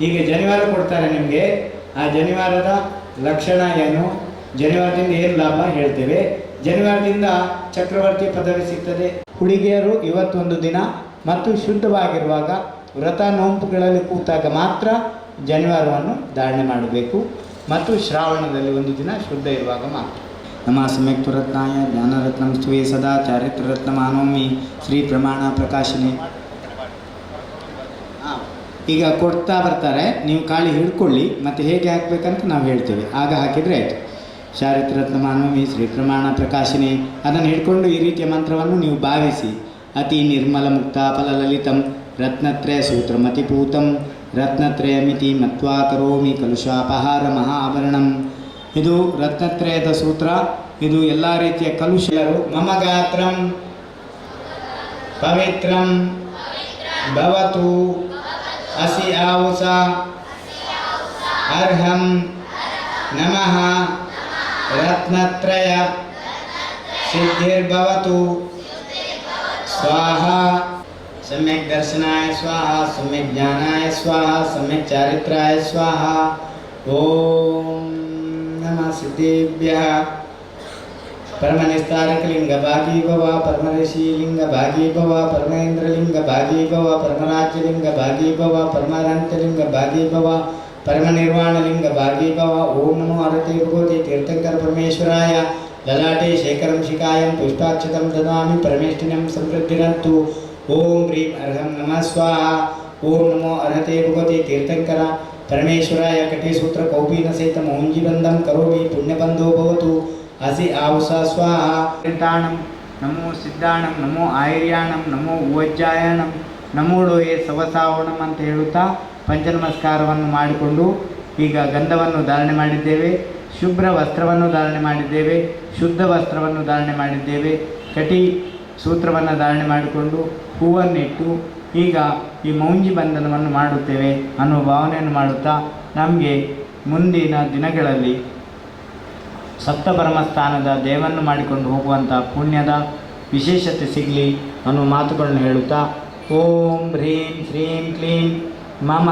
ಈಗ ಜನಿವಾರ ಕೊಡ್ತಾರೆ ನಿಮಗೆ. ಆ ಜನಿವಾರದ ಲಕ್ಷಣ ಏನು? ಜನಿವಾರದಿಂದ ಏನು ಲಾಭ ಹೇಳ್ತೇವೆ. ಜನಿವಾರದಿಂದ ಚಕ್ರವರ್ತಿ ಪದವಿ ಸಿಗ್ತದೆ. ಹುಡುಗಿಯರು ಇವತ್ತೊಂದು ದಿನ ಮತ್ತು ಶುದ್ಧವಾಗಿರುವಾಗ ವ್ರತ ನೋಂಪುಗಳಲ್ಲಿ ಕೂತಾಗ ಮಾತ್ರ ಜನಿವಾರವನ್ನು ಧಾರಣೆ ಮಾಡಬೇಕು. ಮತ್ತು ಶ್ರಾವಣದಲ್ಲಿ ಒಂದು ದಿನ ಶುದ್ಧ ಇರುವಾಗ ಮಾತ್ರ. ನಮ್ಮ ಸಮ್ಯಕ್ತು ರತ್ನಾಯ ಜ್ಞಾನರತ್ನಂ ಸ್ತುವೆ ಸದಾ ಚಾರಿತ್ರರತ್ನ ಮಾನೋಮಿ ಶ್ರೀ ಪ್ರಮಾಣ ಪ್ರಕಾಶನೆ. ಈಗ ಕೊಡ್ತಾ ಬರ್ತಾರೆ. ನೀವು ಕಾಳಿ ಹಿಡ್ಕೊಳ್ಳಿ, ಮತ್ತು ಹೇಗೆ ಹಾಕಬೇಕಂತ ನಾವು ಹೇಳ್ತೇವೆ. ಆಗ ಹಾಕಿದರೆ ಆಯಿತು. ಶಾರಿತ್ರತ್ನ ಮಾನವಿ ಶ್ರೀ ಪ್ರಮಾಣ ಪ್ರಕಾಶಿನಿ, ಅದನ್ನು ಹಿಡ್ಕೊಂಡು ಈ ರೀತಿಯ ಮಂತ್ರವನ್ನು ನೀವು ಭಾವಿಸಿ. ಅತಿ ನಿರ್ಮಲ ಮುಕ್ತ ಫಲಲಲಿತಂ ರತ್ನತ್ರಯ ಸೂತ್ರಮತಿಪೂತಂ ರತ್ನತ್ರಯಮಿತಿ ಮತ್ವಾ ಕರೋಮಿ ಕಲುಷಾಪಹಾರ ಮಹಾಭರಣಂ. ಇದು ರತ್ನತ್ರಯದ ಸೂತ್ರ. ಇದು ಎಲ್ಲ ರೀತಿಯ ಕಲುಷರು ಮಮ ಗಾತ್ರಂ ಪವಿತ್ರಂ, ಭವತು. असि आउषा अर्हं। नमः। रत्नत्रय। सिद्धिर्भवतु। स्वाहा। सम्यक दर्शनाय स्वाहा, सम्यक ज्ञानाय स्वाहा, सम्यक चारित्राय स्वाहा। ओम नमः सिद्धिभ्यः। परमनिस्तारकलिङ्गभागी भव परमऋषिलिङ्गभागी भव परमेन्द्रलिङ्गभागी भव परमराज्यलिङ्गभागी भव परमानन्तलिङ्गभागी भव परमनिर्वाणलिङ्गभागी भव ॐ नमो हरते भगवते तीर्थङ्कर परमेश्वराय ललाटे शेखरं शिखायं पुष्पाक्षतं ददामि परमेष्टिनं समृद्धिरन्तु। ॐ ह्रीं अर्हं नमः स्वाहा। ॐ नमो अर्हते भगवते तीर्थङ्कर। परमेश्वराय कटिसूत्र कौपीनसहितमौञ्जीबन्धं करोमि, पुण्यबन्धो भवतु। ಹಸಿ ಆವುಸ ಸ್ವಾಹ ನಮೋ ಸಿದ್ಧಾಣಂ ನಮೋ ಆರ್ಯಾಣಂ ನಮೋ ಓಜ್ಜಾಯಣಂ ನಮೋ ಡೋಯೆ ಸವಸಾವಣಂ ಅಂತ ಹೇಳುತ್ತಾ ಪಂಚನಮಸ್ಕಾರವನ್ನು ಮಾಡಿಕೊಂಡು ಈಗ ಗಂಧವನ್ನು ಧಾರಣೆ ಮಾಡಿದ್ದೇವೆ, ಶುಭ್ರ ವಸ್ತ್ರವನ್ನು ಧಾರಣೆ ಮಾಡಿದ್ದೇವೆ, ಶುದ್ಧ ವಸ್ತ್ರವನ್ನು ಧಾರಣೆ ಮಾಡಿದ್ದೇವೆ, ಕಟಿ ಸೂತ್ರವನ್ನು ಧಾರಣೆ ಮಾಡಿಕೊಂಡು ಹೂವನ್ನಿಟ್ಟು ಈಗ ಈ ಮೌಂಜಿ ಬಂಧನವನ್ನು ಮಾಡುತ್ತೇವೆ ಅನ್ನೋ ಭಾವನೆಯನ್ನು ಮಾಡುತ್ತಾ ನಮಗೆ ಮುಂದಿನ ದಿನಗಳಲ್ಲಿ ಸಪ್ತಪರಮ ಸ್ಥಾನದ ದೇವನ್ನು ಮಾಡಿಕೊಂಡು ಹೋಗುವಂಥ ಪುಣ್ಯದ ವಿಶೇಷತೆ ಸಿಗಲಿ ಅನ್ನುವ ಮಾತುಗಳನ್ನು ಹೇಳುತ್ತಾ, ಓಂ ಹ್ರೀಂ ಶ್ರೀಂ ಕ್ಲೀಂ ಮಮ.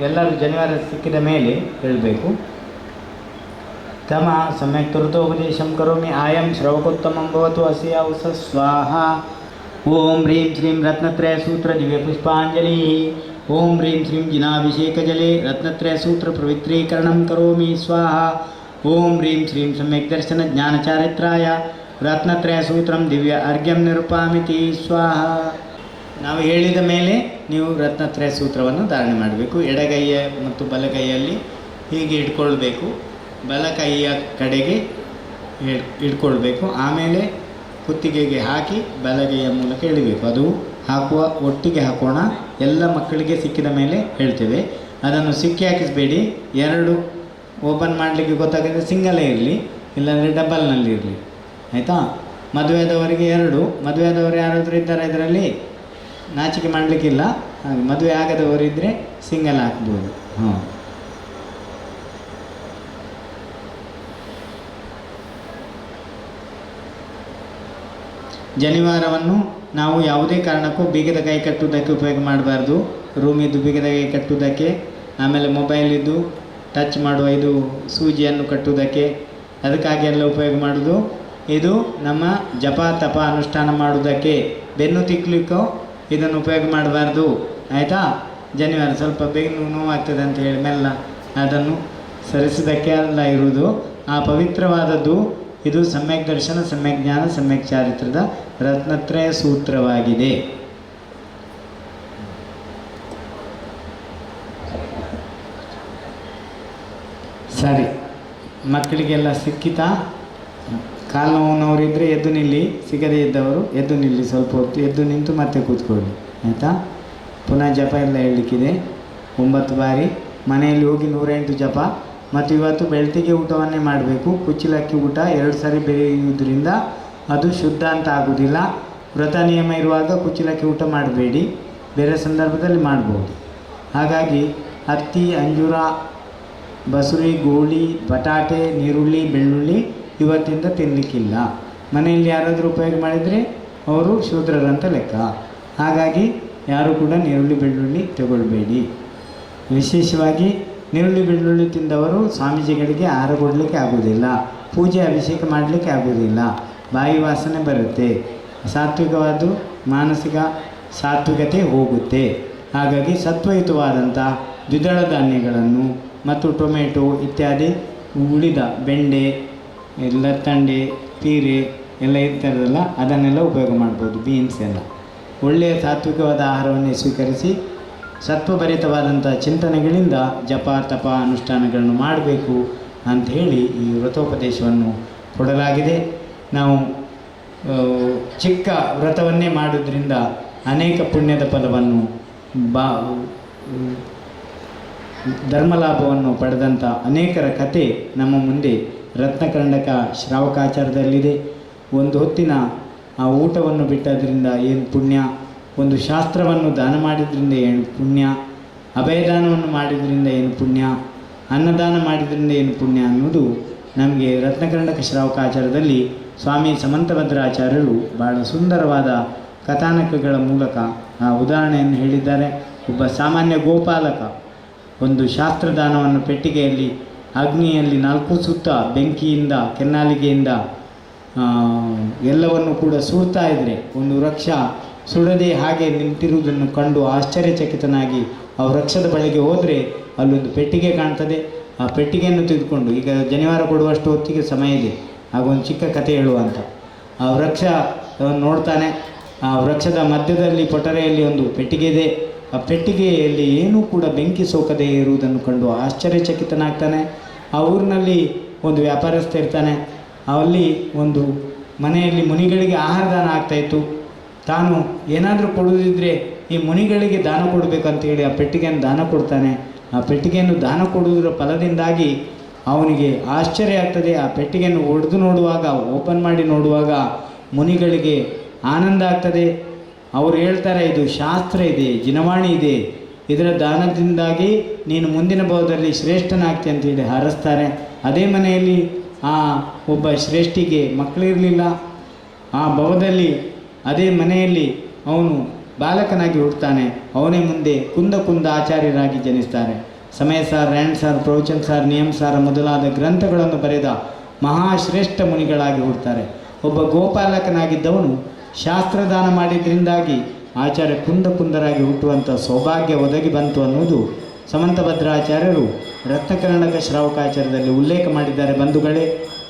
ಎಲ್ಲರೂ ಜನಿವಾರ ಸಿಕ್ಕಿದ ಮೇಲೆ ಹೇಳಬೇಕು. ತಮ ಸಮ್ಯಕ್ ತುರ್ತೋಪದೇಶಂ ಕರೋಮಿ ಆಯಂ ಶ್ರವಕೋತ್ತಮಂ ಭವತು ಅಸಿಯ ಉಸ ಸ್ವಾಹ. ಓಂ ಹ್ರೀಂ ಶ್ರೀಂ ರತ್ನತ್ರಯ ಸೂತ್ರ ದಿವ್ಯ ಪುಷ್ಪಾಂಜಲಿ. ಓಂ ಹ್ರೀಂ ಶ್ರೀಂ ಜಿನಾಭಿಷೇಕ ಜಲೆ ರತ್ನತ್ರಯ ಸೂತ್ರ ಪವಿತ್ರೀಕರಣಂ ಕರೋಮಿ ಸ್ವಾಹ. ಓಂ ಹ್ರೀಂ ಶ್ರೀಂ ಸಮ್ಯಕ್ ದರ್ಶನ ಜ್ಞಾನಚಾರಿತ್ರಾಯ ರತ್ನತ್ರಯ ಸೂತ್ರಂ ದಿವ್ಯ ಅರ್ಘ್ಯಂ ನಿರುಪಾಮಿತಿ ಸ್ವಾಹ ನಾವು ಹೇಳಿದ ಮೇಲೆ ನೀವು ರತ್ನತ್ರಯ ಸೂತ್ರವನ್ನು ಧಾರಣೆ ಮಾಡಬೇಕು. ಎಡಗೈಯ ಮತ್ತು ಬಲಗೈಯಲ್ಲಿ ಹೀಗೆ ಇಟ್ಕೊಳ್ಬೇಕು. ಬಲಕೈಯ ಕಡೆಗೆ ಇಟ್ಕೊಳ್ಬೇಕು. ಆಮೇಲೆ ಕುತ್ತಿಗೆಗೆ ಹಾಕಿ ಬಲಗೈಯ ಮೂಲಕ ಎಳಿಬೇಕು. ಅದು ಹಾಕುವ, ಒಟ್ಟಿಗೆ ಹಾಕೋಣ. ಎಲ್ಲ ಮಕ್ಕಳಿಗೆ ಸಿಕ್ಕಿದ ಮೇಲೆ ಹೇಳ್ತೇವೆ. ಅದನ್ನು ಸಿಕ್ಕಿ ಹಾಕಿಸಬೇಡಿ. ಎರಡು ಓಪನ್ ಮಾಡಲಿಕ್ಕೆ ಗೊತ್ತಾಗಿದ್ರೆ ಸಿಂಗಲೇ ಇರಲಿ, ಇಲ್ಲಾಂದರೆ ಡಬಲ್ನಲ್ಲಿ ಇರಲಿ. ಆಯಿತಾ? ಮದುವೆಯಾದವರಿಗೆ ಎರಡು, ಮದುವೆಯಾದವರು ಯಾರಾದರೂ ಇದ್ದಾರೆ ಇದರಲ್ಲಿ? ನಾಚಿಕೆ ಮಾಡಲಿಕ್ಕಿಲ್ಲ. ಹಾಗೆ ಮದುವೆ ಆಗದವರಿದ್ದರೆ ಸಿಂಗಲ್ ಹಾಕ್ಬೋದು. ಹಾಂ ಜನಿವಾರವನ್ನು ನಾವು ಯಾವುದೇ ಕಾರಣಕ್ಕೂ ಬೀಗದ ಕೈ ಕಟ್ಟುವುದಕ್ಕೆ ಉಪಯೋಗ ಮಾಡಬಾರ್ದು. ರೂಮಿದ್ದು ಬೀಗದ ಕೈ ಕಟ್ಟುವುದಕ್ಕೆ, ಆಮೇಲೆ ಮೊಬೈಲಿದ್ದು ಟಚ್ ಮಾಡುವ ಇದು ಸೂಜಿಯನ್ನು ಕಟ್ಟುವುದಕ್ಕೆ. ಅದಕ್ಕಾಗಿ ಎಲ್ಲ ಉಪಯೋಗ ಮಾಡೋದು ಇದು ನಮ್ಮ ಜಪ ತಪ ಅನುಷ್ಠಾನ ಮಾಡುವುದಕ್ಕೆ. ಬೆನ್ನು ತಿಕ್ಕಲಿಕ್ಕೂ ಇದನ್ನು ಉಪಯೋಗ ಮಾಡಬಾರ್ದು. ಆಯಿತಾ? ಜನಿವಾರ ಸ್ವಲ್ಪ ಬೆನ್ನು ನೋವಾಗ್ತದೆ ಅಂತ ಹೇಳಿ ಮೆಲ್ಲ ಅದನ್ನು ಸರಿಸೋದಕ್ಕೆ ಅಲ್ಲ ಇರುವುದು. ಆ ಪವಿತ್ರವಾದದ್ದು, ಇದು ಸಮ್ಯಕ್ ದರ್ಶನ, ಸಮ್ಯಕ್ ಜ್ಞಾನ, ಸಮ್ಯಕ್ ಚಾರಿತ್ರದ ರತ್ನತ್ರಯ ಸೂತ್ರವಾಗಿದೆ. ಸರಿ. ಮಕ್ಕಳಿಗೆಲ್ಲ ಸಿಕ್ಕಿತಾ? ಕಾಲು ನೋವಿನವರಿದ್ದರೆ ಎದ್ದು ನಿಲ್ಲಿ, ಸಿಗದೇ ಇದ್ದವರು ಎದ್ದು ನಿಲ್ಲಿ ಸ್ವಲ್ಪ ಹೊತ್ತು, ಎದ್ದು ನಿಂತು ಮತ್ತೆ ಕೂತ್ಕೊಳ್ಳಿ, ಆಯಿತಾ? ಪುನಃ ಜಪ ಎಲ್ಲ ಹೇಳಲಿಕ್ಕಿದೆ. ಒಂಬತ್ತು ಬಾರಿ. ಮನೆಯಲ್ಲಿ ಹೋಗಿ ನೂರೆಂಟು ಜಪ. ಮತ್ತು ಇವತ್ತು ಬೆಳ್ತಿಗೆ ಊಟವನ್ನೇ ಮಾಡಬೇಕು. ಕುಚ್ಚಿಲಕ್ಕಿ ಊಟ ಎರಡು ಸಾರಿ ಬೆರೆಯುವುದರಿಂದ ಅದು ಶುದ್ಧ ಅಂತ ಆಗೋದಿಲ್ಲ. ವ್ರತ ನಿಯಮ ಇರುವಾಗ ಕುಚ್ಚಿಲಕ್ಕಿ ಊಟ ಮಾಡಬೇಡಿ. ಬೇರೆ ಸಂದರ್ಭದಲ್ಲಿ ಮಾಡ್ಬೋದು. ಹಾಗಾಗಿ ಹತ್ತಿ ಅಂಜೂರ ಬಸುರಿ, ಗೋಳಿ ಬಟಾಟೆ ನೀರುಳ್ಳಿ, ಬೆಳ್ಳುಳ್ಳಿ ಇವತ್ತಿಂದ ತಿನ್ನಲಿಕ್ಕಿಲ್ಲ ಮನೆಯಲ್ಲಿ ಯಾರಾದರೂ ಉಪಯೋಗ ಮಾಡಿದರೆ ಅವರು ಶೂದ್ರರಂತ ಲೆಕ್ಕ. ಹಾಗಾಗಿ ಯಾರೂ ಕೂಡ ನೀರುಳ್ಳಿ, ಬೆಳ್ಳುಳ್ಳಿ ತಗೊಳ್ಬೇಡಿ. ವಿಶೇಷವಾಗಿ ನೀರುಳ್ಳಿ, ಬೆಳ್ಳುಳ್ಳಿ ತಿಂದವರು ಸ್ವಾಮೀಜಿಗಳಿಗೆ ಆಹಾರ ಕೊಡಲಿಕ್ಕೆ ಆಗುವುದಿಲ್ಲ. ಪೂಜೆ, ಅಭಿಷೇಕ ಮಾಡಲಿಕ್ಕೆ ಆಗುವುದಿಲ್ಲ. ಬಾಯಿ ವಾಸನೆ ಬರುತ್ತೆ. ಸಾತ್ವಿಕವಾದ ಮಾನಸಿಕ ಸಾತ್ವಿಕತೆ ಹೋಗುತ್ತೆ. ಹಾಗಾಗಿ ಸತ್ವಯುತವಾದಂಥ ದ್ವಿದಳ ಧಾನ್ಯಗಳನ್ನು ಮತ್ತು ಟೊಮೆಟೊ ಇತ್ಯಾದಿ, ಉಳಿದ ಬೆಂಡೆ ಲತ್ತಂಡೆ ತೀರೆ ಎಲ್ಲ ಇರ್ತಾರಲ್ಲ ಅದನ್ನೆಲ್ಲ ಉಪಯೋಗ ಮಾಡ್ಬೋದು ಬೀನ್ಸ್ ಎಲ್ಲ. ಒಳ್ಳೆಯ ಸಾತ್ವಿಕವಾದ ಆಹಾರವನ್ನೇ ಸ್ವೀಕರಿಸಿ, ಸತ್ವಭರಿತವಾದಂಥ ಚಿಂತನೆಗಳಿಂದ ಜಪ ತಪ ಅನುಷ್ಠಾನಗಳನ್ನು ಮಾಡಬೇಕು ಅಂತ ಹೇಳಿ ಈ ವ್ರತೋಪದೇಶವನ್ನು ಕೊಡಲಾಗಿದೆ. ನಾವು ಚಿಕ್ಕ ವ್ರತವನ್ನೇ ಮಾಡೋದ್ರಿಂದ ಅನೇಕ ಪುಣ್ಯದ ಫಲವನ್ನು ಬಾ ಧರ್ಮಲಾಭವನ್ನು ಪಡೆದಂಥ ಅನೇಕರ ಕತೆ ನಮ್ಮ ಮುಂದೆ ರತ್ನಕರ್ಣಕ ಶ್ರಾವಕಾಚಾರದಲ್ಲಿದೆ. ಒಂದು ಹೊತ್ತಿನ ಆ ಊಟವನ್ನು ಬಿಟ್ಟದ್ರಿಂದ ಏನು ಪುಣ್ಯ? ಒಂದು ಶಾಸ್ತ್ರವನ್ನು ದಾನ ಮಾಡಿದ್ರಿಂದ ಏನು ಪುಣ್ಯ? ಅಭಯದಾನವನ್ನು ಮಾಡಿದ್ರಿಂದ ಏನು ಪುಣ್ಯ? ಅನ್ನದಾನ ಮಾಡಿದ್ರಿಂದ ಏನು ಪುಣ್ಯ ಅನ್ನೋದು ನಮಗೆ ರತ್ನಕರ್ಣಕ ಶ್ರಾವಕಾಚಾರದಲ್ಲಿ ಸ್ವಾಮಿ ಸಮಂತಭದ್ರಾಚಾರ್ಯರು ಬಹಳ ಸುಂದರವಾದ ಕಥಾನಕಗಳ ಮೂಲಕ ಆ ಉದಾಹರಣೆಯನ್ನು ಹೇಳಿದ್ದಾರೆ. ಒಬ್ಬ ಸಾಮಾನ್ಯ ಗೋಪಾಲಕ. ಒಂದು ಶಾಸ್ತ್ರದಾನವನ್ನು ಪೆಟ್ಟಿಗೆಯಲ್ಲಿ, ಅಗ್ನಿಯಲ್ಲಿ ನಾಲ್ಕು ಸುತ್ತ ಬೆಂಕಿಯಿಂದ, ಕೆನ್ನಾಲಿಗೆಯಿಂದ ಎಲ್ಲವನ್ನು ಕೂಡ ಸುಡ್ತಾ ಇದ್ದರೆ ಒಂದು ವೃಕ್ಷ ಸುಡದೆ ಹಾಗೆ ನಿಂತಿರುವುದನ್ನು ಕಂಡು ಆಶ್ಚರ್ಯಚಕಿತನಾಗಿ ಆ ವೃಕ್ಷದ ಬಳಿಗೆ ಹೋದರೆ ಅಲ್ಲೊಂದು ಪೆಟ್ಟಿಗೆ ಕಾಣ್ತದೆ. ಆ ಪೆಟ್ಟಿಗೆಯನ್ನು ತೆಗೆದುಕೊಂಡು, ಈಗ ಜನಿವಾರ ಕೊಡುವಷ್ಟು ಹೊತ್ತಿಗೆ ಸಮಯ ಇದೆ ಹಾಗೊಂದು ಚಿಕ್ಕ ಕಥೆ ಹೇಳುವಂತ ಆ ವೃಕ್ಷ ನೋಡ್ತಾನೆ. ಆ ವೃಕ್ಷದ ಮಧ್ಯದಲ್ಲಿ ಪೊಟರೆಯಲ್ಲಿ ಒಂದು ಪೆಟ್ಟಿಗೆ ಇದೆ. ಆ ಪೆಟ್ಟಿಗೆಯಲ್ಲಿ ಏನೂ ಕೂಡ ಬೆಂಕಿ ಸೋಕದೆ ಇರುವುದನ್ನು ಕಂಡು ಆಶ್ಚರ್ಯಚಕಿತನಾಗ್ತಾನೆ. ಆ ಊರಿನಲ್ಲಿ ಒಂದು ವ್ಯಾಪಾರಸ್ಥ ಇರ್ತಾನೆ. ಅಲ್ಲಿ ಒಂದು ಮನೆಯಲ್ಲಿ ಮುನಿಗಳಿಗೆ ಆಹಾರ ದಾನ ಆಗ್ತಾಯಿತ್ತು ತಾನು ಏನಾದರೂ ಕೊಡುವುದಿದ್ರೆ ಈ ಮುನಿಗಳಿಗೆ ದಾನ ಕೊಡಬೇಕಂತ ಹೇಳಿ ಆ ಪೆಟ್ಟಿಗೆಯನ್ನು ದಾನ ಕೊಡ್ತಾನೆ. ಆ ಪೆಟ್ಟಿಗೆಯನ್ನು ದಾನ ಕೊಡುವುದರ ಫಲದಿಂದಾಗಿ ಅವನಿಗೆ ಆಶ್ಚರ್ಯ ಆಗ್ತದೆ. ಆ ಪೆಟ್ಟಿಗೆಯನ್ನು ಒಡೆದು ನೋಡುವಾಗ, ಓಪನ್ ಮಾಡಿ ನೋಡುವಾಗ ಮುನಿಗಳಿಗೆ ಆನಂದ ಆಗ್ತದೆ. ಅವರು ಹೇಳ್ತಾರೆ, ಇದು ಶಾಸ್ತ್ರ ಇದೆ ಜಿನವಾಣಿ ಇದೆ. ಇದರ ದಾನದಿಂದಾಗಿ ನೀನು ಮುಂದಿನ ಭಾವದಲ್ಲಿ ಶ್ರೇಷ್ಠನಾಗ್ತಿ ಅಂತೇಳಿ ಹಾರಿಸ್ತಾರೆ. ಅದೇ ಮನೆಯಲ್ಲಿ ಆ ಒಬ್ಬ ಶ್ರೇಷ್ಠಿಗೆ ಮಕ್ಕಳಿರಲಿಲ್ಲ. ಆ ಭವದಲ್ಲಿ ಅದೇ ಮನೆಯಲ್ಲಿ ಅವನು ಬಾಲಕನಾಗಿ ಹುಡ್ತಾನೆ ಅವನೇ ಮುಂದೆ ಕುಂದ ಕುಂದ ಆಚಾರ್ಯರಾಗಿ ಜನಿಸ್ತಾರೆ. ಸಮಯ ಸಾರ್, ರ್ಯಾಂಡ್ ಸಾರ್, ಪ್ರವಚನ್ ಸಾರ್ ನಿಯಮ ಸಾರ್ ಮೊದಲಾದ ಗ್ರಂಥಗಳನ್ನು ಬರೆದ ಮಹಾಶ್ರೇಷ್ಠ ಮುನಿಗಳಾಗಿ ಹುಡ್ತಾರೆ ಒಬ್ಬ ಗೋಪಾಲಕನಾಗಿದ್ದವನು ಶಾಸ್ತ್ರದಾನ ಮಾಡಿದ್ರಿಂದಾಗಿ ಆಚಾರ್ಯ ಕುಂದ ಕುಂದರಾಗಿ ಹುಟ್ಟುವಂಥ ಸೌಭಾಗ್ಯ ಒದಗಿ ಬಂತು ಅನ್ನುವುದು ಸಮಂತಭದ್ರಾಚಾರ್ಯರು ರತ್ನಕರ್ಣಕ ಶ್ರಾವಕಾಚಾರ್ಯದಲ್ಲಿ ಉಲ್ಲೇಖ ಮಾಡಿದ್ದಾರೆ ಬಂಧುಗಳೇ.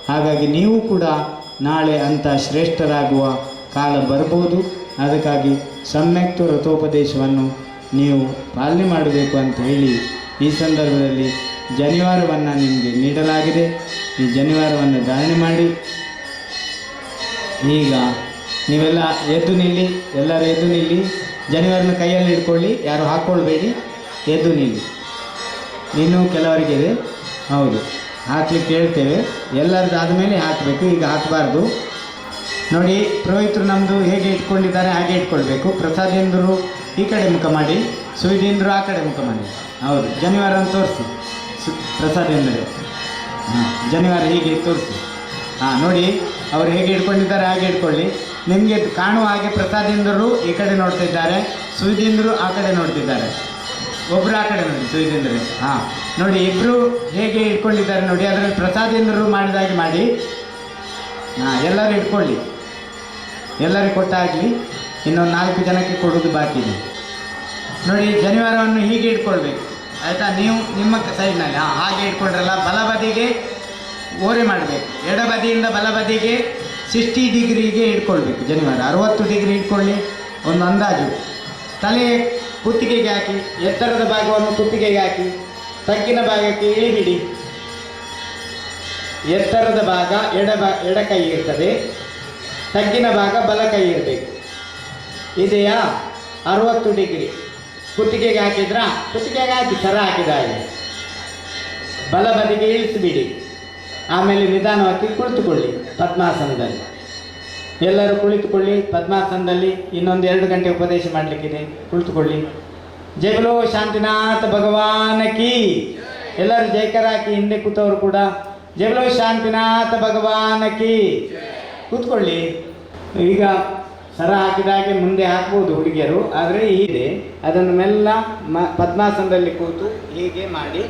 ಹಾಗಾಗಿ ನೀವು ಕೂಡ ನಾಳೆ ಅಂಥ ಶ್ರೇಷ್ಠರಾಗುವ ಕಾಲ ಬರ್ಬೋದು ಅದಕ್ಕಾಗಿ ಸಮ್ಯಕ್ತ ರಥೋಪದೇಶವನ್ನು ನೀವು ಪಾಲನೆ ಮಾಡಬೇಕು ಅಂತ ಹೇಳಿ ಈ ಸಂದರ್ಭದಲ್ಲಿ ಜನಿವಾರವನ್ನು ನಿಮಗೆ ನೀಡಲಾಗಿದೆ. ಈ ಜನಿವಾರವನ್ನು ಧಾರಣೆ ಮಾಡಿ. ಈಗ ನೀವೆಲ್ಲ ಎದ್ದು ನಿಲ್ಲಿ, ಎಲ್ಲರೂ ಎದ್ದು ನಿಲ್ಲಿ, ಜನಿವಾರನ ಕೈಯಲ್ಲಿ ಇಟ್ಕೊಳ್ಳಿ ಯಾರು ಹಾಕ್ಕೊಳ್ಬೇಡಿ, ಎದ್ದು ನಿಲ್ಲಿ. ಇನ್ನೂ ಕೆಲವರಿಗೆ ಇದೆ ಹೌದು ಹಾಕ್ಲಿಕ್ಕೆ ಹೇಳ್ತೇವೆ. ಎಲ್ಲರದ್ದು ಆದಮೇಲೆ ಹಾಕಬೇಕು, ಈಗ ಹಾಕಬಾರ್ದು. ನೋಡಿ, ಪುರೋಹಿತರು ನಮ್ಮದು ಹೇಗೆ ಇಟ್ಕೊಂಡಿದ್ದಾರೆ, ಹಾಗೆ ಇಟ್ಕೊಳ್ಬೇಕು. ಪ್ರಸಾದೇಂದ್ರರು ಈ ಕಡೆ ಮುಖ ಮಾಡಿ. ಸುವಿಧೇಂದ್ರು ಆ ಕಡೆ ಮುಖ ಮಾಡಿ. ಹೌದು ಜನಿವಾರವನ್ನು ತೋರಿಸಿ. ಸು ಪ್ರಸಾದೇಂದ್ರೆ ಹಾಂ ಜನಿವಾರ ಹೀಗೆ ತೋರಿಸಿ. ಹಾಂ, ನೋಡಿ, ಅವರು ಹೇಗೆ ಇಟ್ಕೊಂಡಿದ್ದಾರೆ, ಹಾಗೆ ಇಟ್ಕೊಳ್ಳಿ. ನಿಮಗೆ ಕಾಣುವ ಹಾಗೆ ಪ್ರಸಾದೇಂದ್ರರು ಈ ಕಡೆ ನೋಡ್ತಿದ್ದಾರೆ ಸುವಿಧೇಂದ್ರು ಆ ಕಡೆ ನೋಡ್ತಿದ್ದಾರೆ. ಒಬ್ಬರು ಆ ಕಡೆ ನೋಡಿ ಸುವಿಧೇಂದ್ರೆ ಹಾಂ, ನೋಡಿ ಇಬ್ಬರು ಹೇಗೆ ಇಟ್ಕೊಂಡಿದ್ದಾರೆ ನೋಡಿ, ಅದರಲ್ಲಿ ಪ್ರಸಾದೇಂದ್ರರು ಮಾಡಿದಾಗೆ ಮಾಡಿ. ಹಾಂ, ಎಲ್ಲರೂ ಇಟ್ಕೊಳ್ಳಿ. ಎಲ್ಲರಿಗೂ ಕೊಟ್ಟಾಗಲಿ ಇನ್ನೊಂದು ನಾಲ್ಕು ಜನಕ್ಕೆ ಕೊಡೋದು ಬಾಕಿ ಇದೆ. ನೋಡಿ ಜನಿವಾರವನ್ನು ಹೀಗೆ ಇಟ್ಕೊಳ್ಬೇಕು. ಆಯಿತಾ? ನೀವು ನಿಮ್ಮ ಸೈಡ್ನಲ್ಲಿ, ಹಾಂ, ಹಾಗೆ ಇಟ್ಕೊಂಡ್ರಲ್ಲ, ಬಲಬದಿಗೆ ಓರೆ ಮಾಡಬೇಕು. ಎಡಬದಿಯಿಂದ ಬಲಬದಿಗೆ ಸಿಕ್ಸ್ಟಿ ಡಿಗ್ರಿಗೆ ಇಟ್ಕೊಳ್ಬೇಕು. ಜನಿವಾರ ಅರವತ್ತು ಡಿಗ್ರಿ ಇಟ್ಕೊಳ್ಳಿ, ಒಂದು ಅಂದಾಜು. ತಲೆ ಕುತ್ತಿಗೆಗೆ ಹಾಕಿ, ಎತ್ತರದ ಭಾಗವನ್ನು ಕುತ್ತಿಗೆಗೆ ಹಾಕಿ, ತಗ್ಗಿನ ಭಾಗಕ್ಕೆ ಇಳಿಬಿಡಿ. ಎತ್ತರದ ಭಾಗ ಎಡ ಬ ಎಡ ಕೈ ಇರ್ತದೆ, ತಗ್ಗಿನ ಭಾಗ ಬಲ ಕೈ ಇರಬೇಕು. ಇದೆಯಾ? ಅರವತ್ತು ಡಿಗ್ರಿ. ಕುತ್ತಿಗೆಗೆ ಹಾಕಿದ್ರಾ? ಕುತ್ತಿಗೆಗೆ ಹಾಕಿ, ಸರ ಹಾಕಿದ ಹಾಗೆ ಬಲ ಬದಿಗೆ ಇಳಿಸಿಬಿಡಿ. ಆಮೇಲೆ ನಿಧಾನವಾಗಿ ಕುಳಿತುಕೊಳ್ಳಿ ಪದ್ಮಾಸನದಲ್ಲಿ. ಎಲ್ಲರೂ ಕುಳಿತುಕೊಳ್ಳಿ, ಪದ್ಮಾಸನದಲ್ಲಿ ಇನ್ನೊಂದು ಎರಡು ಗಂಟೆ ಉಪದೇಶ ಮಾಡಲಿಕ್ಕಿದೆ. ಕುಳಿತುಕೊಳ್ಳಿ. ಜಯಲೋ ಶಾಂತಿನಾಥ ಭಗವಾನ ಕೀ. ಎಲ್ಲರೂ ಜೈಕರ ಹಾಕಿ ಹಿಂದೆ ಕೂತವರು ಕೂಡ ಜಯಬಲೋ ಶಾಂತಿನಾಥ ಭಗವಾನ ಕೀ. ಕೂತ್ಕೊಳ್ಳಿ. ಈಗ ಸರ ಹಾಕಿದಾಗೆ ಮುಂದೆ ಹಾಕ್ಬೋದು ಹುಡುಗಿಯರು, ಆದರೆ ಇದೆ ಅದನ್ನು ಮೆಲ್ಲ ಮ ಪದ್ಮಾಸನದಲ್ಲಿ ಕೂತು ಹೀಗೆ ಮಾಡಿ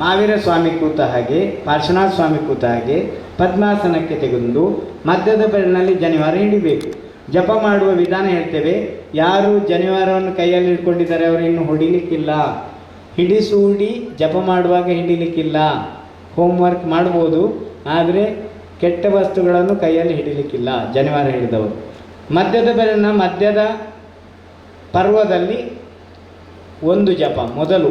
ಮಾವೀರ ಸ್ವಾಮಿ ಕೂತ ಹಾಗೆ ಪಾರ್ಶ್ವನಾಥ ಸ್ವಾಮಿ ಕೂತ ಹಾಗೆ ಪದ್ಮಾಸನಕ್ಕೆ ತೆಗೆದು ಮಧ್ಯದ ಬೆರಳಿನಲ್ಲಿ ಜನಿವಾರ ಹಿಡಿಬೇಕು. ಜಪ ಮಾಡುವ ವಿಧಾನ ಹೇಳ್ತೇವೆ, ಯಾರು ಜನಿವಾರವನ್ನು ಕೈಯಲ್ಲಿ ಹಿಡ್ಕೊಂಡಿದ್ದಾರೆ ಅವರು ಇನ್ನು ಹೊಡಿಲಿಕ್ಕಿಲ್ಲ. ಹಿಡಿಸೂಡಿ ಜಪ ಮಾಡುವಾಗ ಹಿಡಿಲಿಕ್ಕಿಲ್ಲ. ಹೋಮ್ವರ್ಕ್ ಮಾಡ್ಬೋದು, ಆದರೆ ಕೆಟ್ಟ ವಸ್ತುಗಳನ್ನು ಕೈಯಲ್ಲಿ ಹಿಡಿಲಿಕ್ಕಿಲ್ಲ ಜನಿವಾರ ಹಿಡಿದವರು. ಮಧ್ಯದ ಬೆರಳಿನ ಮಧ್ಯದ ಪರ್ವದಲ್ಲಿ ಒಂದು ಜಪ, ಮೊದಲು.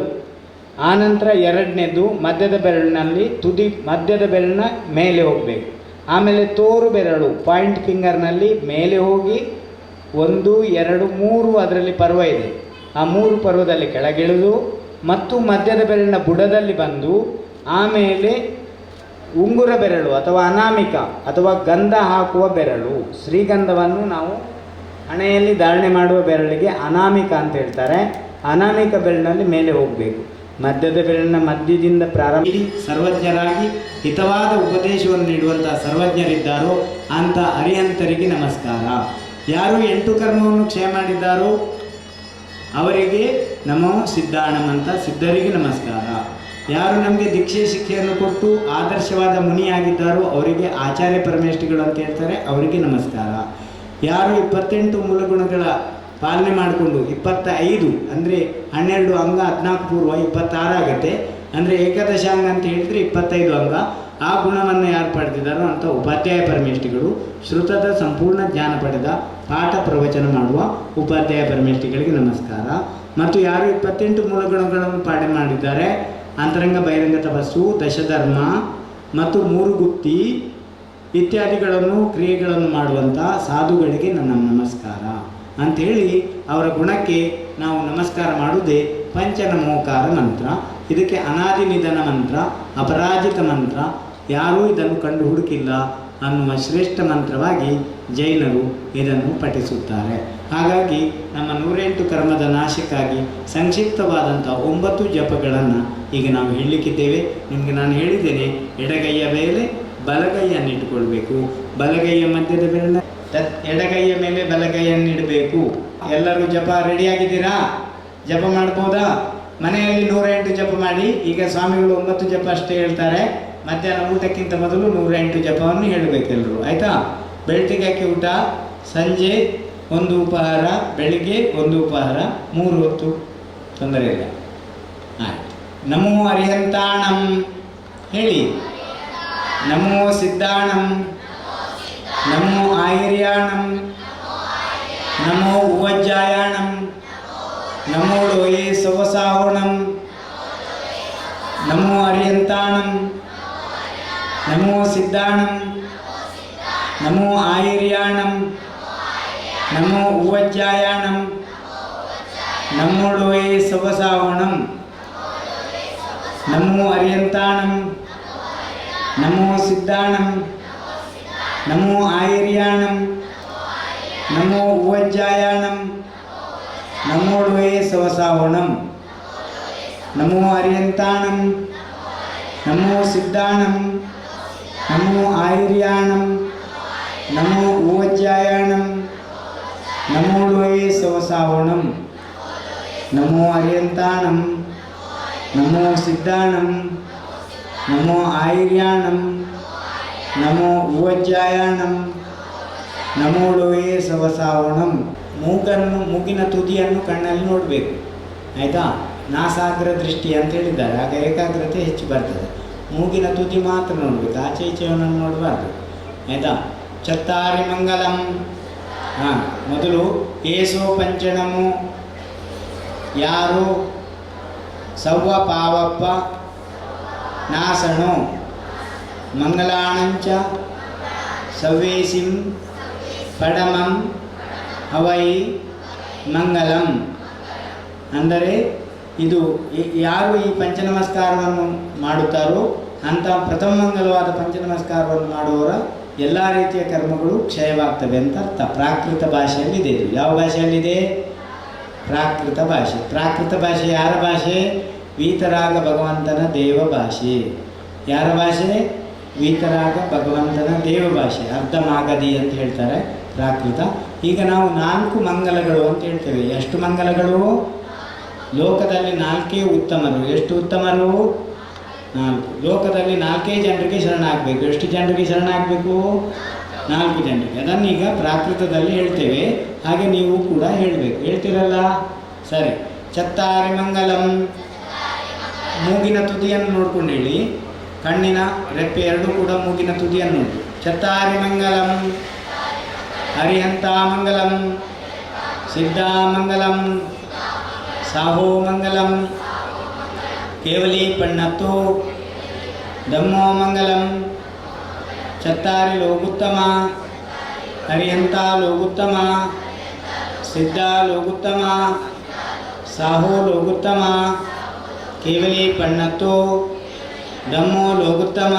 ಆನಂತರ ಎರಡನೇದು ಮಧ್ಯದ ಬೆರಳಿನಲ್ಲಿ ತುದಿ ಮಧ್ಯದ ಬೆರಳಿನ ಮೇಲೆ ಹೋಗಬೇಕು. ಆಮೇಲೆ ತೋರು ಬೆರಳು, ಪಾಯಿಂಟ್ ಫಿಂಗರ್ನಲ್ಲಿ ಮೇಲೆ ಹೋಗಿ ಒಂದು, ಎರಡು, ಮೂರು ಅದರಲ್ಲಿ ಪರ್ವ ಇದೆ. ಆ ಮೂರು ಪರ್ವದಲ್ಲಿ ಕೆಳಗಿಳಿದು ಮತ್ತು ಮಧ್ಯದ ಬೆರಳಿನ ಬುಡದಲ್ಲಿ ಬಂದು ಆಮೇಲೆ ಉಂಗುರ ಬೆರಳು ಅಥವಾ ಅನಾಮಿಕ ಅಥವಾ ಗಂಧ ಹಾಕುವ ಬೆರಳು, ಶ್ರೀಗಂಧವನ್ನು ನಾವು ಹಣೆಯಲ್ಲಿ ಧಾರಣೆ ಮಾಡುವ ಬೆರಳಿಗೆ ಅನಾಮಿಕ ಅಂತ ಹೇಳ್ತಾರೆ. ಅನಾಮಿಕ ಬೆರಳಿನಲ್ಲಿ ಮೇಲೆ ಹೋಗಬೇಕು. ಮಧ್ಯದ ಬೆರಳಿನ ಮಧ್ಯದಿಂದ ಪ್ರಾರಂಭ ಸರ್ವಜ್ಞರಾಗಿ ಹಿತವಾದ ಉಪದೇಶವನ್ನು ನೀಡುವಂತಹ ಸರ್ವಜ್ಞರಿದ್ದಾರೋ ಅಂತ ಅರಿಹಂತರಿಗೆ ನಮಸ್ಕಾರ. ಯಾರು ಎಂಟು ಕರ್ಮವನ್ನು ಕ್ಷಯ ಮಾಡಿದ್ದಾರೋ ಅವರಿಗೆ ನಮೋ ಸಿದ್ಧಾಣಂ ಅಂತ ಸಿದ್ಧರಿಗೆ ನಮಸ್ಕಾರ. ಯಾರು ನಮಗೆ ದೀಕ್ಷೆ ಶಿಕ್ಷೆಯನ್ನು ಕೊಟ್ಟು ಆದರ್ಶವಾದ ಮುನಿಯಾಗಿದ್ದಾರೋ ಅವರಿಗೆ ಆಚಾರ್ಯ ಪರಮೇಶ್ವರಿಗಳು ಅಂತ ಹೇಳ್ತಾರೆ, ಅವರಿಗೆ ನಮಸ್ಕಾರ. ಯಾರು ಇಪ್ಪತ್ತೆಂಟು ಮೂಲಗುಣಗಳ ಪಾಲನೆ ಮಾಡಿಕೊಂಡು ಇಪ್ಪತ್ತ ಐದು ಅಂದರೆ ಹನ್ನೆರಡು ಅಂಗ ಹದಿನಾಲ್ಕು ಪೂರ್ವ ಇಪ್ಪತ್ತಾರು ಆಗುತ್ತೆ. ಅಂದರೆ ಏಕಾದಶಾಂಗ ಅಂತ ಹೇಳಿದರೆ ಇಪ್ಪತ್ತೈದು ಅಂಗ. ಆ ಗುಣವನ್ನು ಯಾರು ಪಡೆದಿದ್ದಾರೋ ಅಂತ ಉಪಾಧ್ಯಾಯ ಪರಮೇಷ್ಠಿಗಳು ಶ್ರುತದ ಸಂಪೂರ್ಣ ಜ್ಞಾನ ಪಡೆದ ಪಾಠ ಪ್ರವಚನ ಮಾಡುವ ಉಪಾಧ್ಯಾಯ ಪರಮೇಷ್ಠಿಗಳಿಗೆ ನಮಸ್ಕಾರ. ಮತ್ತು ಯಾರು ಇಪ್ಪತ್ತೆಂಟು ಮೂಲ ಗುಣಗಳನ್ನು ಪಾಠ ಮಾಡಿದ್ದಾರೆ? ಅಂತರಂಗ ಬಹಿರಂಗ ತಪಸ್ಸು, ದಶಧರ್ಮ ಮತ್ತು ಮೂರು ಗುಪ್ತಿ ಇತ್ಯಾದಿಗಳನ್ನು ಕ್ರಿಯೆಗಳನ್ನು ಮಾಡುವಂಥ ಸಾಧುಗಳಿಗೆ ನನ್ನ ನಮಸ್ಕಾರ. ಅಂಥೇಳಿ ಅವರ ಗುಣಕ್ಕೆ ನಾವು ನಮಸ್ಕಾರ ಮಾಡುವುದೇ ಪಂಚನಮೋಕಾರ ಮಂತ್ರ. ಇದಕ್ಕೆ ಅನಾದಿ ನಿಧನ ಮಂತ್ರ, ಅಪರಾಜಿತ ಮಂತ್ರ, ಯಾರೂ ಇದನ್ನು ಕಂಡು ಹುಡುಕಿಲ್ಲ ಅನ್ನುವ ಶ್ರೇಷ್ಠ ಮಂತ್ರವಾಗಿ ಜೈನರು ಇದನ್ನು ಪಠಿಸುತ್ತಾರೆ. ಹಾಗಾಗಿ ನಮ್ಮ ನೂರೆಂಟು ಕರ್ಮದ ನಾಶಕ್ಕಾಗಿ ಸಂಕ್ಷಿಪ್ತವಾದಂಥ ಒಂಬತ್ತು ಜಪಗಳನ್ನು ಈಗ ನಾವು ಹೇಳಲಿಕ್ಕಿದ್ದೇವೆ. ನಿಮಗೆ ನಾನು ಹೇಳಿದ್ದೇನೆ, ಎಡಗೈಯ ಮೇಲೆ ಬಲಗೈಯನ್ನು ಇಟ್ಟುಕೊಳ್ಬೇಕು ಬಲಗೈಯ ಮಧ್ಯದ ಬೆರಳ ಎಡಗೈಯ ಮೇಲೆ ಬಲಗೈಯನ್ನು ಇಡಬೇಕು. ಎಲ್ಲರೂ ಜಪ ರೆಡಿಯಾಗಿದ್ದೀರಾ ಜಪ ಮಾಡ್ಬೋದಾ? ಮನೆಯಲ್ಲಿ ನೂರ ಎಂಟು ಜಪ ಮಾಡಿ, ಈಗ ಸ್ವಾಮಿಗಳು ಒಂಬತ್ತು ಜಪ ಅಷ್ಟೇ ಹೇಳ್ತಾರೆ. ಮಧ್ಯಾಹ್ನ ಊಟಕ್ಕಿಂತ ಮೊದಲು ನೂರ ಎಂಟು ಜಪವನ್ನು ಹೇಳಬೇಕೆಲ್ಲರೂ ಆಯಿತಾ? ಬೆಳ್ತಿಗೆ ಹಾಕಿ ಊಟ? ಸಂಜೆ ಒಂದು ಉಪಹಾರ, ಬೆಳಿಗ್ಗೆ ಒಂದು ಉಪಹಾರ, ಮೂರು ಹೊತ್ತು ತೊಂದರೆ ಇಲ್ಲ. ಆಯ್ತು. ನಮೋ ಅರಿಹಂತಾಣಂ. ಹೇಳಿ. ನಮೋ ಸಿದ್ಧಾಣಂ. ನಮೋ ಆಯಿರ್ಯಾಣಂ ನಮೋ ಉವಜ್ಜಾಯಾಣಂ ನಮೋ ಲೋಯೇ ಸವಸಾವಣಂ ನಮೋ ಅರಿಯಂತಾಣಂ ನಮೋ ಸಿದ್ಧಾಣಂ ನಮೋ ಆಯಿರ್ಯಾಣಂ ನಮೋ ಉವಜ್ಜಾಯಾಣಂ ನಮೋ ಲೋಯೇ ಸವಸಾವಣಂ ನಮೋ ಅರಿಯಂತಾಣಂ ನಮೋ ಸಿದ್ಧಾಣಂ ನಮೋ ಆಯಿರ್ಯಾಣಂ ನಮೋ ಉವಜ್ಜಾಯಾಣಂ ನಮೋ ಲೋಯೇ ಸವಸಾವಣಂ ನಮೋ ಅರಿಯಂತಾಣಂ ನಮೋ ಸಿದ್ಧಾಣಂ ನಮೋ ಆಯಿರ್ಯಾಣಂ ನಮೋ ಉವಜ್ಜಾಯಾಣಂ ನಮೋ ಲೋಯೇ ಸವಸಾವಣಂ ನಮೋ ಅರಿಯಂತಾಣಂ ನಮೋ ಸಿದ್ಧಾಣಂ ನಮೋ ಆಯಿರ್ಯಾಣಂ ನಮೋ ಉವಜ್ಜಾಯಾಣಂ ನಮೋ ಸವಸಾವಣಂ ಮೂಗನ್ನು, ಮೂಗಿನ ತುದಿಯನ್ನು ಕಣ್ಣಲ್ಲಿ ನೋಡಬೇಕು. ಆಯಿತಾ? ನಾಸಾಗ್ರ ದೃಷ್ಟಿ ಅಂತ ಹೇಳಿದ್ದಾರೆ. ಆಗ ಏಕಾಗ್ರತೆ ಹೆಚ್ಚು ಬರ್ತದೆ. ಮೂಗಿನ ತುದಿ ಮಾತ್ರ ನೋಡಬೇಕು. ಆಚೆ ಈಚೆಯನ್ನು ನೋಡಬಾರ್ದು. ಆಯಿತಾ? ಚತ್ತಾರಿ ಮಂಗಲಂ. ಹಾಂ, ಮೊದಲು ಏಸೋ ಪಂಚಣಮು ಯಾರು? ಸವ್ವ ಪಾವಪ್ಪ. ನಾಸಣು ಮಂಗಲಾಣಂಚ ಸವ್ವೇಸಿಂ ಪಡಮಂ ಹವೈ ಮಂಗಲಂ ಅಂದರೆ ಇದು ಯಾರು ಈ ಪಂಚನಮಸ್ಕಾರವನ್ನು ಮಾಡುತ್ತಾರೋ ಅಂಥ ಪ್ರಥಮ ಮಂಗಲವಾದ ಪಂಚನಮಸ್ಕಾರವನ್ನು ಮಾಡುವವರ ಎಲ್ಲ ರೀತಿಯ ಕರ್ಮಗಳು ಕ್ಷಯವಾಗ್ತವೆ ಅಂತ ಅರ್ಥ. ಪ್ರಾಕೃತ ಭಾಷೆಯಲ್ಲಿದೆ ಇದು. ಯಾವ ಭಾಷೆಯಲ್ಲಿದೆ? ಪ್ರಾಕೃತ ಭಾಷೆ. ಪ್ರಾಕೃತ ಭಾಷೆ ಯಾರ ಭಾಷೆ? ವೀತರಾಗ ಭಗವಂತನ ದೇವ ಭಾಷೆ. ಯಾರ ಭಾಷೆ? ವೀತರಾಗ ಭಗವಂತನ ದೇವಭಾಷೆ ಭಾಷೆ ಅರ್ಧಮಾಗದಿ ಅಂತ ಹೇಳ್ತಾರೆ ಪ್ರಾಕೃತ. ಈಗ ನಾವು ನಾಲ್ಕು ಮಂಗಲಗಳು ಅಂತ ಹೇಳ್ತೇವೆ. ಎಷ್ಟು ಮಂಗಲಗಳು? ಲೋಕದಲ್ಲಿ ನಾಲ್ಕೇ ಉತ್ತಮರು. ಎಷ್ಟು ಉತ್ತಮರು? ನಾಲ್ಕು. ಲೋಕದಲ್ಲಿ ನಾಲ್ಕೇ ಜನರಿಗೆ ಶರಣಾಗಬೇಕು. ಎಷ್ಟು ಜನರಿಗೆ ಶರಣಾಗಬೇಕು? ನಾಲ್ಕು ಜನರಿಗೆ. ಅದನ್ನೀಗ ಪ್ರಾಕೃತದಲ್ಲಿ ಹೇಳ್ತೇವೆ. ಹಾಗೆ ನೀವು ಕೂಡ ಹೇಳಬೇಕು. ಹೇಳ್ತೀರಲ್ಲ? ಸರಿ. ಚತ್ತಾರಿ ಮಂಗಲಂ. ಮೂಗಿನ ತುದಿಯನ್ನು ನೋಡ್ಕೊಂಡು ಹೇಳಿ. ಕಣ್ಣಿನ ರೆಪ್ಪೆ ಎರಡೂ ಕೂಡ ಮೂಗಿನ ತುದಿಯನ್ನು ನೋಡಿ ಚತ್ತಾರಿ ಮಂಗಲಂ ಹರಿಹಂತ ಮಂಗಲಂ ಸಿದ್ಧಾ ಮಂಗಲಂ ಸಾಹೋ ಮಂಗಲಂ ಕೇವಲಿ ಪಣ್ಣತ್ತು ದಮ್ಮೋ ಮಂಗಲಂ ಚತ್ತಾರಿ ಲೋಗುತ್ತಮ ಹರಿಹಂತ ಲೋಗುತ್ತಮ ಸಿದ್ಧ ಲೋಗುತ್ತಮ ಸಾಹೋ ಲೋಗುತ್ತಮ ಕೇವಲಿ ಪಣ್ಣತ್ತು ದಮ್ಮೋ ಲೋಕೋತ್ತಮ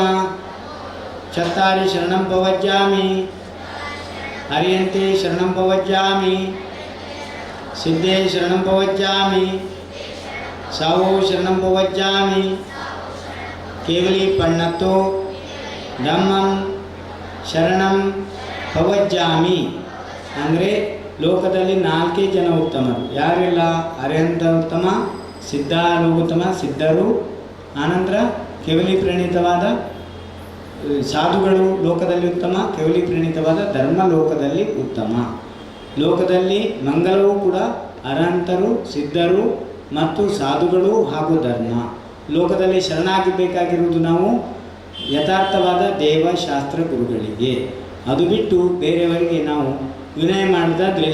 ಚತ್ತಾರಿ ಶರಣಂ ಪವಜ್ಜಾಮಿ ಹರಿಯಂತಿ ಶರಣಂ ಪವಜ್ಜಾಮಿ ಸಿದ್ಧೇ ಶರಣಂ ಪವಜ್ಜಾಮಿ ಸಾವು ಶರಣಂ ಪವಜ್ಜಾಮಿ ಕೇವಲಿ ಪಣ್ಣತ್ತು ಧಮ್ಮಂ ಶರಣಂ ಪವಜ್ಜಾಮಿ ಅಂದರೆ ಲೋಕದಲ್ಲಿ ನಾಲ್ಕೇ ಜನ ಉತ್ತಮರು. ಯಾರಿಲ್ಲ? ಅರ್ಯಂತ ಉತ್ತಮ, ಸಿದ್ಧ ಉತ್ತಮ ಸಿದ್ಧರು. ಆನಂತರ ಕೇವಲಿ ಪ್ರಣೀತವಾದ ಸಾಧುಗಳು ಲೋಕದಲ್ಲಿ ಉತ್ತಮ, ಕೇವಲಿ ಪ್ರಣೀತವಾದ ಧರ್ಮ ಲೋಕದಲ್ಲಿ ಉತ್ತಮ. ಲೋಕದಲ್ಲಿ ಮಂಗಲವೂ ಕೂಡ ಅರಂತರು ಸಿದ್ಧರು ಮತ್ತು ಸಾಧುಗಳು ಹಾಗೂ ಧರ್ಮ. ಲೋಕದಲ್ಲಿ ಶರಣಾಗಬೇಕಾಗಿರುವುದು ನಾವು ಯಥಾರ್ಥವಾದ ದೇವ ಶಾಸ್ತ್ರ ಗುರುಗಳಿಗೆ. ಅದು ಬಿಟ್ಟು ಬೇರೆಯವರಿಗೆ ನಾವು ವಿನಯ ಮಾಡೋದಾದರೆ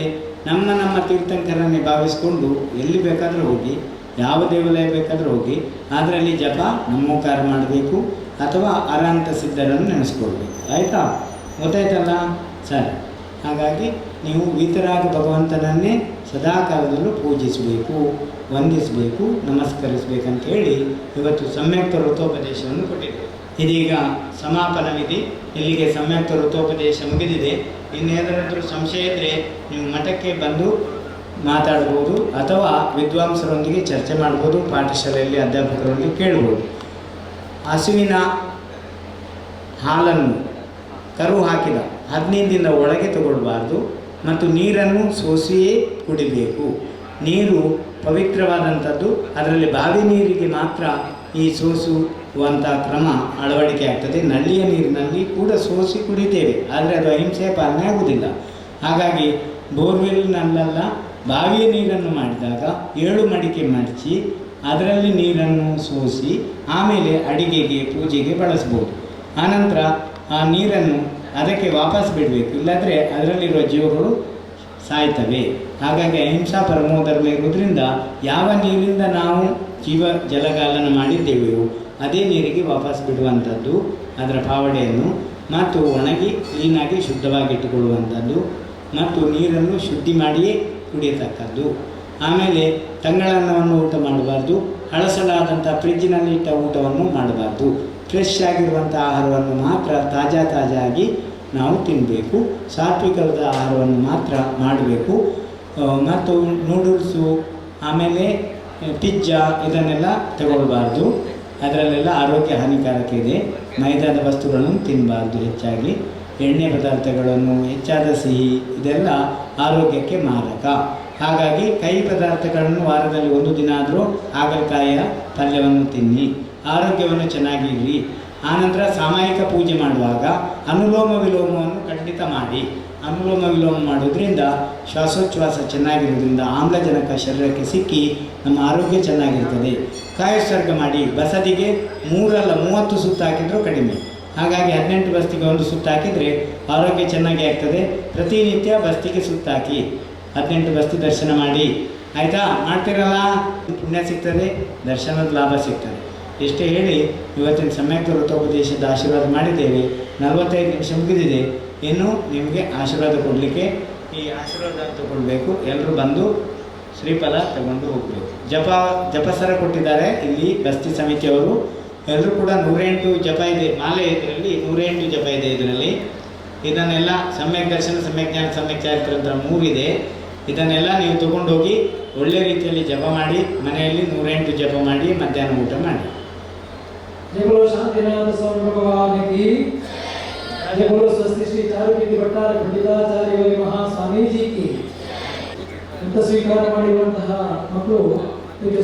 ನಮ್ಮ ನಮ್ಮ ತೀರ್ಥಂಕರನ್ನೇ ಭಾವಿಸಿಕೊಂಡು ಎಲ್ಲಿ ಬೇಕಾದರೂ ಹೋಗಿ ಯಾವ ದೇವಾಲಯ ಬೇಕಾದರೂ ಹೋಗಿ ಅದರಲ್ಲಿ ಜಪ ನಮೋಕಾರ ಮಾಡಬೇಕು, ಅಥವಾ ಅರಾಂತ ಸಿದ್ಧರನ್ನು ನೆನೆಸ್ಕೊಳ್ಬೇಕು. ಆಯಿತಾ? ಗೊತ್ತಾಯ್ತಲ್ಲ? ಸರಿ. ಹಾಗಾಗಿ ನೀವು ವಿತರಾಗ ಭಗವಂತನನ್ನೇ ಸದಾಕಾಲದಲ್ಲೂ ಪೂಜಿಸಬೇಕು, ವಂದಿಸಬೇಕು ನಮಸ್ಕರಿಸಬೇಕಂತ ಹೇಳಿ ಇವತ್ತು ಸಂಯುಕ್ತ ವೃತ್ತೋಪದೇಶವನ್ನು ಕೊಟ್ಟಿದೆ ಇದೀಗ ಸಮಾಪನವಿದೆ. ಇಲ್ಲಿಗೆ ಸಮ್ಯಕ್ತ ವೃತ್ತೋಪದೇಶ ಮುಗಿದಿದೆ. ಇನ್ನೇನಾದರೂ ಸಂಶಯ ಇದ್ದರೆ ನೀವು ಮಠಕ್ಕೆ ಬಂದು ಮಾತಾಡ್ಬೋದು ಅಥವಾ ವಿದ್ವಾಂಸರೊಂದಿಗೆ ಚರ್ಚೆ ಮಾಡ್ಬೋದು ಪಾಠಶಾಲೆಯಲ್ಲಿ ಅಧ್ಯಾಪಕರೊಂದಿಗೆ ಕೇಳ್ಬೋದು ಹಸುವಿನ ಹಾಲನ್ನು ಕರು ಹಾಕಿದ ದಿನ ಒಳಗೆ ತಗೊಳ್ಬಾರ್ದು ಮತ್ತು ನೀರನ್ನು ಸೋಸಿಯೇ ಕುಡಿಬೇಕು. ನೀರು ಪವಿತ್ರವಾದಂಥದ್ದು, ಅದರಲ್ಲಿ ಬಾವಿ ನೀರಿಗೆ ಮಾತ್ರ ಈ ಸೋಸುವಂಥ ಕ್ರಮ ಅಳವಡಿಕೆ ಆಗ್ತದೆ. ನಳ್ಳಿಯ ನೀರಿನಲ್ಲಿ ಕೂಡ ಸೋಸಿ ಕುಡಿತೇವೆ, ಆದರೆ ಅದು ಅಹಿಂಸೆಯ ಪಾಲನೆ ಆಗುವುದಿಲ್ಲ. ಹಾಗಾಗಿ ಬೋರ್ವೆಲ್ನಲ್ಲೆಲ್ಲ ಬಾವಿಯ ನೀರನ್ನು ಮಾಡಿದಾಗ ಏಳು ಮಡಿಕೆ ಮಡಚಿ ಅದರಲ್ಲಿ ನೀರನ್ನು ಸೋಸಿ ಆಮೇಲೆ ಅಡಿಗೆಗೆ, ಪೂಜೆಗೆ ಬಳಸ್ಬೋದು. ಆನಂತರ ಆ ನೀರನ್ನು ಅದಕ್ಕೆ ವಾಪಸ್ ಬಿಡಬೇಕು. ಇಲ್ಲಾಂದರೆ ಅದರಲ್ಲಿರುವ ಜೀವಗಳು ಸಾಯ್ತವೆ. ಹಾಗಾಗಿ ಅಹಿಂಸಾ ಪರಮೋ ಇರುವುದರಿಂದ ಯಾವ ನೀರಿಂದ ನಾವು ಜೀವ ಜಲಗಾಲನ ಮಾಡಿದ್ದೇವೆಯೋ ಅದೇ ನೀರಿಗೆ ವಾಪಸ್ ಬಿಡುವಂಥದ್ದು, ಅದರ ಪಾವಡೆಯನ್ನು ಮತ್ತು ಒಣಗಿ, ಕ್ಲೀನಾಗಿ ಶುದ್ಧವಾಗಿಟ್ಟುಕೊಳ್ಳುವಂಥದ್ದು ಮತ್ತು ನೀರನ್ನು ಶುದ್ಧಿ ಮಾಡಿಯೇ ಕುಡಿಯತಕ್ಕದ್ದು. ಆಮೇಲೆ ತಂಗಳನ್ನವನ್ನು ಊಟ ಮಾಡಬಾರ್ದು, ಹಳಸಲಾದಂಥ ಫ್ರಿಜ್ಜಿನಲ್ಲಿ ಇಟ್ಟ ಊಟವನ್ನು ಮಾಡಬಾರ್ದು. ಫ್ರೆಶ್ ಆಗಿರುವಂಥ ಆಹಾರವನ್ನು ಮಾತ್ರ ತಾಜಾ ತಾಜಾಗಿ ನಾವು ತಿನ್ನಬೇಕು ಸಾತ್ವಿಕವಾದ ಆಹಾರವನ್ನು ಮಾತ್ರ ಮಾಡಬೇಕು. ಮತ್ತು ನೂಡಲ್ಸು, ಆಮೇಲೆ ಪಿಜ್ಜಾ ಇದನ್ನೆಲ್ಲ ತಗೊಳ್ಬಾರ್ದು. ಅದರಲ್ಲೆಲ್ಲ ಆರೋಗ್ಯ ಹಾನಿಕಾರಕ ಇದೆ. ಮೈದಾದ ವಸ್ತುಗಳನ್ನು ತಿನ್ನಬಾರ್ದು ಹೆಚ್ಚಾಗಿ. ಎಣ್ಣೆ ಪದಾರ್ಥಗಳನ್ನು, ಹೆಚ್ಚಾದ ಸಿಹಿ, ಇದೆಲ್ಲ ಆರೋಗ್ಯಕ್ಕೆ ಮಾರಕ. ಹಾಗಾಗಿ ಕೈ ಪದಾರ್ಥಗಳನ್ನು ವಾರದಲ್ಲಿ ಒಂದು ದಿನ ಆದರೂ ಹಾಗಲಕಾಯಿಯ ಪಲ್ಯವನ್ನು ತಿನ್ನಿ. ಆರೋಗ್ಯವನ್ನು ಚೆನ್ನಾಗಿರಿ ಆನಂತರ ಸಾಮಾಯಿಕ ಪೂಜೆ ಮಾಡುವಾಗ ಅನುಲೋಮ ವಿಲೋಮವನ್ನು ಖಂಡಿತ ಮಾಡಿ. ಅನುಲೋಮ ವಿಲೋಮ ಮಾಡೋದ್ರಿಂದ ಶ್ವಾಸೋಚ್ಛ್ವಾಸ ಚೆನ್ನಾಗಿರೋದ್ರಿಂದ ಆಮ್ಲಜನಕ ಶರೀರಕ್ಕೆ ಸಿಕ್ಕಿ ನಮ್ಮ ಆರೋಗ್ಯ ಚೆನ್ನಾಗಿರ್ತದೆ. ಕಾಯೋತ್ಸರ್ಗ ಮಾಡಿ ಬಸದಿಗೆ ಮೂರಲ್ಲ ಮೂವತ್ತು ಸುತ್ತಾಕಿದರೂ ಕಡಿಮೆ. ಹಾಗಾಗಿ ಹದಿನೆಂಟು ಬಸ್ತಿಗೆ ಒಂದು ಸುತ್ತಾಕಿದರೆ ಆರೋಗ್ಯ ಚೆನ್ನಾಗಿ ಆಗ್ತದೆ. ಪ್ರತಿನಿತ್ಯ ಬಸ್ತಿಗೆ ಸುತ್ತಾಕಿ ಹದಿನೆಂಟು ಬಸ್ತಿ ದರ್ಶನ ಮಾಡಿ. ಆಯಿತಾ? ಮಾಡ್ತಿರಲ್ಲ? ಪುಣ್ಯ ಸಿಗ್ತದೆ, ದರ್ಶನದ ಲಾಭ ಸಿಗ್ತದೆ. ಇಷ್ಟೇ ಹೇಳಿ, ಇವತ್ತಿನ ಸಮಯಕ್ಕೆ ವೃತ್ತೋಪದೇಶದ ಆಶೀರ್ವಾದ ಮಾಡಿದ್ದೇವೆ. ನಲವತ್ತೈದು ನಿಮಿಷ ಮುಗಿದಿದೆ. ಇನ್ನು ನಿಮಗೆ ಆಶೀರ್ವಾದ ಕೊಡಲಿಕ್ಕೆ ಈ ಆಶೀರ್ವಾದ ತಗೊಳ್ಬೇಕು. ಎಲ್ಲರೂ ಬಂದು ಶ್ರೀಫಲ ತಗೊಂಡು ಹೋಗಬೇಕು. ಜಪ, ಜಪಸರ ಕೊಟ್ಟಿದ್ದಾರೆ ಇಲ್ಲಿ ಬಸ್ತಿ ಸಮಿತಿಯವರು. ಎಲ್ಲರೂ ಕೂಡ ನೂರೆಂಟು ಜಪ ಇದೆ, ಮಾಲೆ ಇದರಲ್ಲಿ ನೂರೆಂಟು ಜಪ ಇದೆ ಇದರಲ್ಲಿ. ಇದನ್ನೆಲ್ಲ ಸಮ್ಯಕ್ ದರ್ಶನ, ಸಮ್ಯಕ್ ಜ್ಞಾನ, ಸಮ್ಯಕ್ ಚಾರಿತ್ರ ಮೂರಿದೆ ಇದನ್ನೆಲ್ಲ ನೀವು ತಗೊಂಡೋಗಿ ಒಳ್ಳೆ ರೀತಿಯಲ್ಲಿ ಜಪ ಮಾಡಿ, ಮನೆಯಲ್ಲಿ ನೂರೆಂಟು ಜಪ ಮಾಡಿ, ಮಧ್ಯಾಹ್ನ ಊಟ ಮಾಡಿ. ಶ್ರೀ ಮಹಾ ಅಂತ ಸ್ವೀಕಾರ ಮಾಡಿರುವಂತಹ ಮಕ್ಕಳು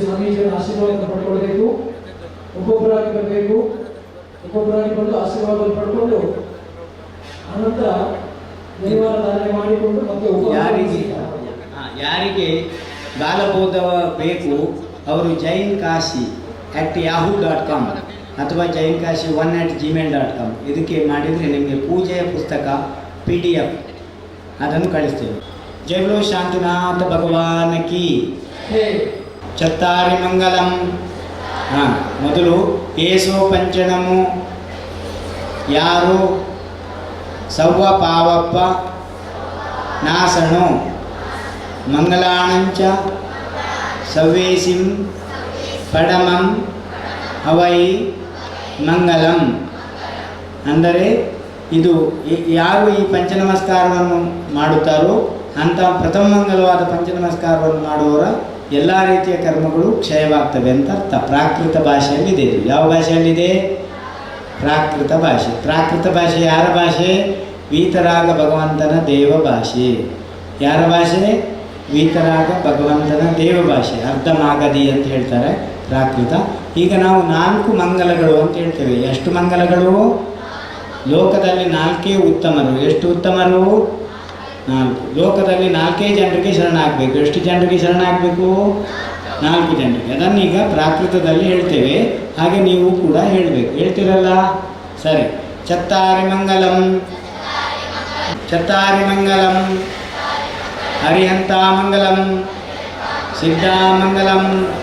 ಸ್ವಾಮೀಜಿಯ ಆಶೀರ್ವಾದ ಪಡ್ಕೊಳ್ಬೇಕು. ಒಬ್ಬೊಬ್ಬರಾಗಿ ಬರಬೇಕು. ಒಬ್ಬೊಬ್ಬರಾಗಿ ಬಂದು ಆಶೀರ್ವಾದ ಪಡ್ಕೊಂಡು ಧಾರಣೆ ಮಾಡಿಕೊಂಡು ಮತ್ತೆ ಯಾರಿಗೆ? ಯಾರಿಗೆ? ಗಾಲಬೋಧವ ಬೇಕು. ಅವರು Jain Kashi at Yahoo dot com ಅಥವಾ Jain Kashi one at Gmail dot com ಇದಕ್ಕೆ ಮಾಡಿದರೆ ನಿಮಗೆ ಪೂಜೆಯ ಪುಸ್ತಕ ಪಿ ಡಿ ಎಫ್ ಅದನ್ನು ಕಳಿಸ್ತೇವೆ. ಜೈ ಬಲೋ ಶಾಂತಿನಾಥ ಭಗವಾನ್ ಕಿ. ಚತ್ತಾರಿ ಮಂಗಲಂ. ಹಾಂ, ಮೊದಲು ಏಸೋ ಪಂಚಣಮು ಯಾರು? ಸವ್ವ ಪಾವಪ್ಪ ನಾಸಣು ಮಂಗಲಾಣಂಚ ಸವ್ವೇಸಿಂ. ಪಡಮಂ. ಅವೈ ಮಂಗಲಂ. ಅಂದರೆ ಇದು ಯಾರು ಈ ಪಂಚನಮಸ್ಕಾರವನ್ನು ಮಾಡುತ್ತಾರೋ, ಅಂಥ ಪ್ರಥಮ ಮಂಗಲವಾದ ಪಂಚನಮಸ್ಕಾರವನ್ನು ಮಾಡುವವರ ಎಲ್ಲ ರೀತಿಯ ಕರ್ಮಗಳು ಕ್ಷಯವಾಗ್ತವೆ ಅಂತ ಅರ್ಥ. ಪ್ರಾಕೃತ ಭಾಷೆಯಲ್ಲಿದೆ ಇದು. ಯಾವ ಭಾಷೆಯಲ್ಲಿದೆ? ಪ್ರಾಕೃತ ಭಾಷೆ. ಪ್ರಾಕೃತ ಭಾಷೆ ಯಾರ ಭಾಷೆ? ವೀತರಾಗ ಭಗವಂತನ ದೇವ ಭಾಷೆ. ಯಾರ ಭಾಷೆ? ವೀತರಾಗ ಭಗವಂತನ ದೇವ ಭಾಷೆ. ಅರ್ಧ ಮಾಗದಿ ಅಂತ ಹೇಳ್ತಾರೆ ಪ್ರಾಕೃತ. ಈಗ ನಾವು ನಾಲ್ಕು ಮಂಗಲಗಳು ಅಂತ ಹೇಳ್ತೇವೆ. ಎಷ್ಟು ಮಂಗಲಗಳು? ಲೋಕದಲ್ಲಿ ನಾಲ್ಕೇ ಉತ್ತಮರು. ಎಷ್ಟು ಉತ್ತಮರು? ನಾಲ್ಕು ಲೋಕದಲ್ಲಿ ನಾಲ್ಕೇ ಜನರಿಗೆ ಶರಣಾಗಬೇಕು ಎಷ್ಟು ಜನರಿಗೆ ಶರಣಾಗಬೇಕು ನಾಲ್ಕು ಜನರಿಗೆ. ಅದನ್ನೀಗ ಪ್ರಾಕೃತದಲ್ಲಿ ಹೇಳ್ತೇವೆ. ಹಾಗೆ ನೀವು ಕೂಡ ಹೇಳಬೇಕು. ಹೇಳ್ತೀರಲ್ಲ? ಸರಿ. ಚತ್ತಾರಿ ಮಂಗಲಂ. ಚತ್ತಾರಿ ಮಂಗಲಂ. ಹರಿಹಂತ ಮಂಗಲಂ. ಸಿದ್ಧಾಮಂಗಲಂ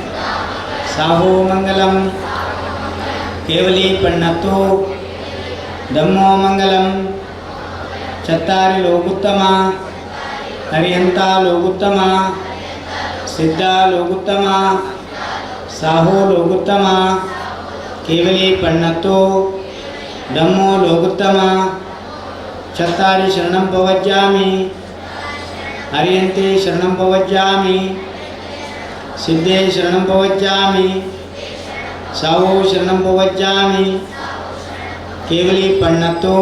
ಸಾಹೋ ಮಂಗಲಂ. ಕೇವಲಿ ಪಣ್ಣತ್ತು. ದಮ್ಮೋ ಮಂಗಲಂ. ಚತ್ತಾರಿ ಲೋಗುತ್ತಮ ಹರಿಹಂತ ಲೋಗುತ್ತಮ ಸಿದ್ಧ ಲೋಗುತ್ತಮ ಸಾಹೋ ಲೋಗುತ್ತಮ ಕೇವಲಿ ಪಣ್ಣತ್ತು ದಮ್ಮೋ ಲೋಗುತ್ತಮ ಚತ್ತಾರಿ ಶರಣಂ ಪವಜ್ಜಾಮಿ ಹರಿಯಂತೆ ಶರಣಂ ಪವಜ್ಜಾಮಿ ಸಿದ್ಧೇ ಶರಣಂ ಪವಜ್ಜಾಮಿ ಸಾಹೋ ಶರಣಂ ಪವಜ್ಜಾಮಿ ಕೇವಲಿ ಪಣ್ಣತ್ತು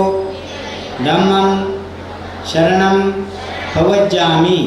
ಧಮ್ಮಂ ಶರಣಂ ಪವಜ್ಜಾಮಿ